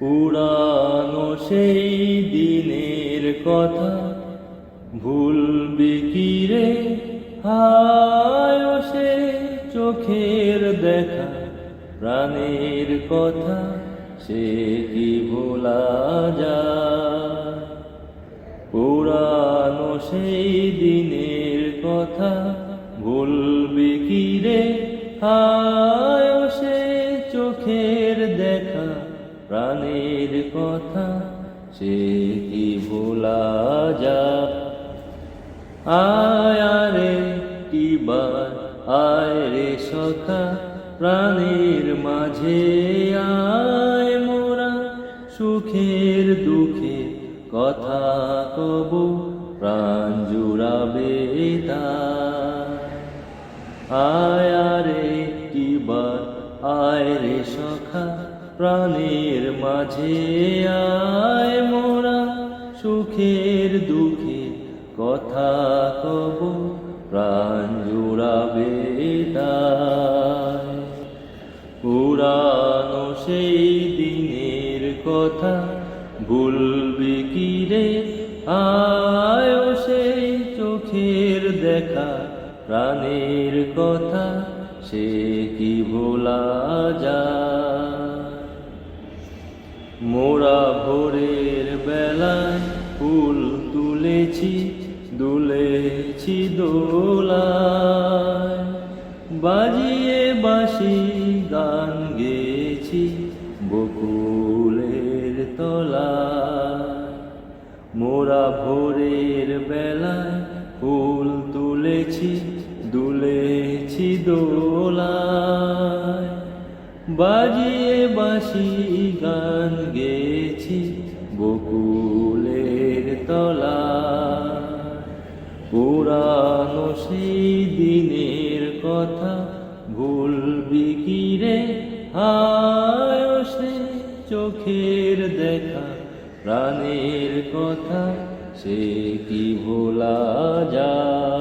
পুরানো সেই দিনের কথা। ভুলবি কি রে? হায় সে চোখের দেখা, প্রাণের কথা সে কি ভোলা যায়? পুরানো সেই দিনের কথা, ভুলবি কি রে? প্রাণের কথা সে কি ভোলা যা আয় রে কিবার আয় রে সখা, প্রাণের মাঝে আয় মোরা। সুখের দুঃখে কথা কব, প্রাণ জুড়াবে। আয় রে কিবার আয় রে সখা প্রাণের মাঝে আয় মোরা, সুখের দুঃখে কথা কব, প্রাণ জুড়াবে। পুরানো সেই দিনের কথা ভুলবে কি রে আয় সেই চোখের দেখা, প্রাণের কথা সে কি ভোলা যায় মোরা ভোরের বেলায় ফুল তুলেছি, দুলেছি দোলায়। বাজিয়ে বাসি গান গেছি বকুলের তলায়। মোরা ভোরের বেলায় ফুল তুলেছি, দুলেছি দোলায়। বাজিয়ে বাঁশি গান গেছি বকুলের তলা। পুরানো সেই দিনের কথা ভুলবি কি রে? হায় সে চোখের দেখা, প্রাণের কথা সে কি ভোলা যায়?